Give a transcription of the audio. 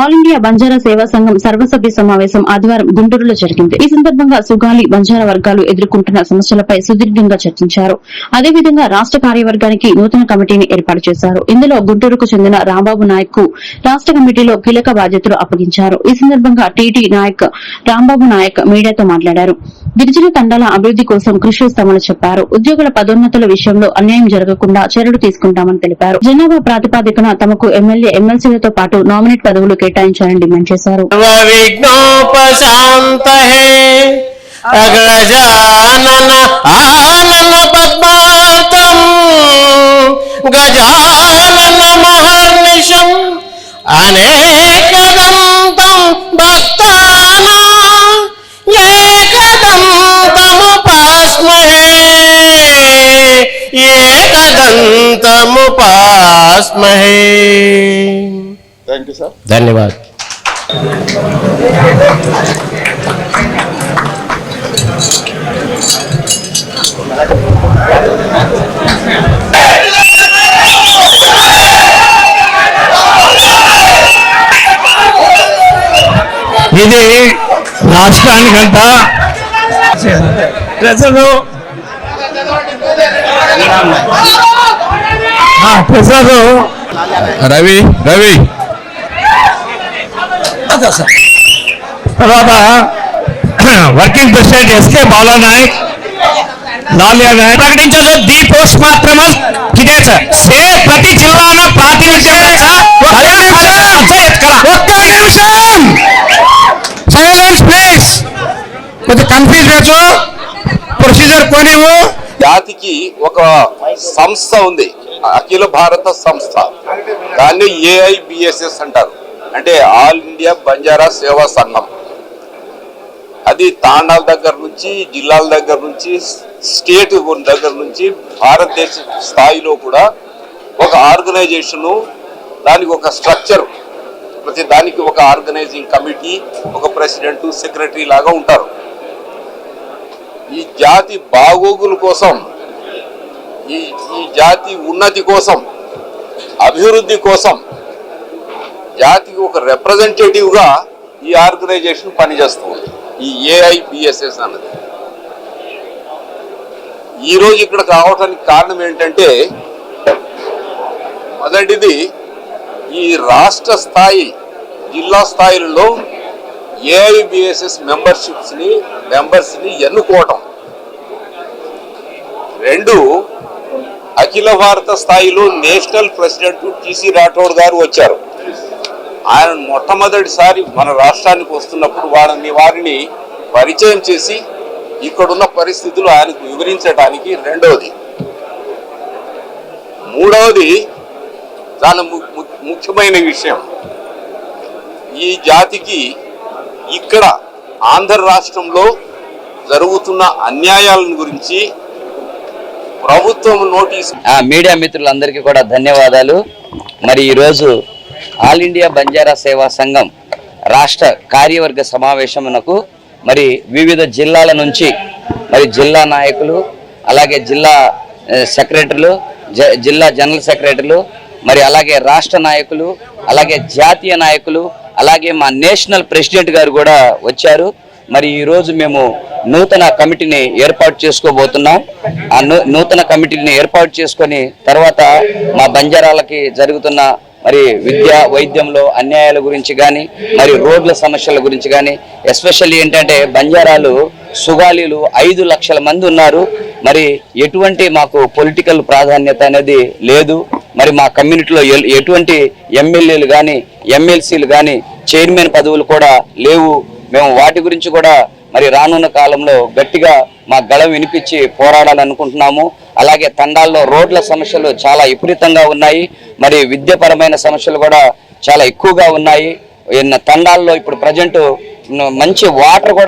All India Banjara సేవా సంఘం సర్వసభ్య సమావేశం ఆదివారం గుంటూరులో జరిగింది. ఈ సందర్భంగా సుగాలి బంజారా వర్గాలు ఎదుర్కొంటున్న సమస్యలపై సుదీర్ఘంగా చర్చించారు. అదేవిధంగా రాష్ట కార్యవర్గానికి నూతన కమిటీని ఏర్పాటు చేశారు. ఇందులో గుంటూరుకు చెందిన రాంబాబు నాయక్కు రాష్ట కమిటీలో కీలక బాధ్యతలు అప్పగించారు. ఈ సందర్భంగా టీటీ నాయక్ రాంబాబు నాయక్ మీడియాతో మాట్లాడారు. గిరిజన తండాల అభివృద్ది కోసం కృషి చేస్తామని చెప్పారు. ఉద్యోగుల పదోన్నతుల విషయంలో అన్యాయం జరగకుండా చర్యలు తీసుకుంటామని తెలిపారు. జనాభా ప్రాతిపాదికన తమకు ఎమ్మెల్యే ఎమ్మెల్సీలతో పాటు నామినేట్ పదవులు కేటాయించాలని డిమాండ్ చేశారు. గజానన ఏకదంతముపాస్మహే థ్యాంక్ యూ సార్ ధన్యవాదాలు. ఇది రాష్ట్రానికంతా ప్రజలు రవి రవి. తర్వాత working president SK Bala Naik Laliya Naik. ప్రకటించదు the post మాత్రం ఇదే సార్. సే ప్రతి జిల్లాలో ప్రాతినిధ్యం ఒక్క నిమిషం. సైలెన్స్ ప్లీజ్ కొంచెం కన్ఫ్యూజ్ ప్రొసీజర్ కొనివు జాతికి ఒక సంస్థ ఉంది. అఖిల భారత సంస్థ. దాన్ని ఏఐబిఎస్ఎస్ అంటారు. అంటే ఆల్ ఇండియా బంజారా సేవా సంఘం. అది తాండాల దగ్గర నుంచి జిల్లాల దగ్గర నుంచి స్టేట్ దగ్గర నుంచి భారతదేశ స్థాయిలో కూడా ఒక ఆర్గనైజేషను దానికి ఒక స్ట్రక్చర్. ప్రతి దానికి ఒక ఆర్గనైజింగ్ కమిటీ ఒక ప్రెసిడెంట్ సెక్రటరీ లాగా ఉంటారు. ఈ జాతి బాగోగుల కోసం ఈ ఈ జాతి ఉన్నతి కోసం అభివృద్ధి కోసం జాతికి ఒక రిప్రజెంటేటివ్గా ఈ ఆర్గనైజేషన్ పనిచేస్తుంది ఈ ఏఐబిఎస్ఎస్ అన్నది. ఈ రోజు ఇక్కడికి రావడానికి కారణం ఏంటంటే మొదటిది ఈ రాష్ట్ర స్థాయి జిల్లా స్థాయిలలో ఏఐబిఎస్ఎస్ మెంబర్షిప్స్ని మెంబర్స్ని ఎన్నుకోవటం. రెండు అఖిల భారత స్థాయిలో నేషనల్ ప్రెసిడెంట్ టీసీ రాఠోడ్ గారు వచ్చారు. ఆయన మొట్టమొదటిసారి మన రాష్ట్రానికి వస్తున్నప్పుడు వారిని వారిని పరిచయం చేసి ఇక్కడున్న పరిస్థితులు ఆయనకు వివరించడానికి రెండవది. మూడవది చాలా ము- ము- ముఖ్యమైన విషయం. ఈ జాతికి ఇక్కడ ఆంధ్ర రాష్ట్రంలో జరుగుతున్న అన్యాయాలను గురించి ప్రభుత్వం నోటీసు. ఆ మీడియా మిత్రులందరికీ కూడా ధన్యవాదాలు. మరి ఈరోజు ఆల్ ఇండియా బంజారా సేవా సంఘం రాష్ట్ర కార్యవర్గ సమావేశమునకు మరి వివిధ జిల్లాల నుంచి మరి జిల్లా నాయకులు అలాగే జిల్లా సెక్రటరీలు జ- జిల్లా జనరల్ సెక్రటరీలు మరి అలాగే రాష్ట్ర నాయకులు అలాగే జాతీయ నాయకులు అలాగే మా నేషనల్ ప్రెసిడెంట్ గారు కూడా వచ్చారు. మరి ఈరోజు మేము నూతన కమిటీని ఏర్పాటు చేసుకోబోతున్నాం. ఆ నూ- నూతన కమిటీని ఏర్పాటు చేసుకొని తర్వాత మా బంజారాలకి జరుగుతున్న మరి విద్య వైద్యంలో అన్యాయాల గురించి కానీ మరి రోడ్ల సమస్యల గురించి కానీ ఎస్పెషల్లీ ఏంటంటే బంజారాలు సుగాలీలు ఐదు లక్షల మంది ఉన్నారు. మరి ఎటువంటి మాకు పొలిటికల్ ప్రాధాన్యత అనేది లేదు. మరి మా కమ్యూనిటీలో ఎల్- ఎటువంటి ఎమ్మెల్యేలు కానీ ఎమ్మెల్సీలు కానీ చైర్మన్ పదవులు కూడా లేవు. మేము వాటి గురించి కూడా మరి రానున్న కాలంలో గట్టిగా మా గళం వినిపించి పోరాడాలనుకుంటున్నాము అలాగే తండాల్లో రోడ్ల సమస్యలు చాలా విపరీతంగా ఉన్నాయి. మరి విద్యపరమైన సమస్యలు కూడా చాలా ఎక్కువగా ఉన్నాయి. తండాల్లో ఇప్పుడు ప్రజెంట్ మంచి వాటర్ కూడా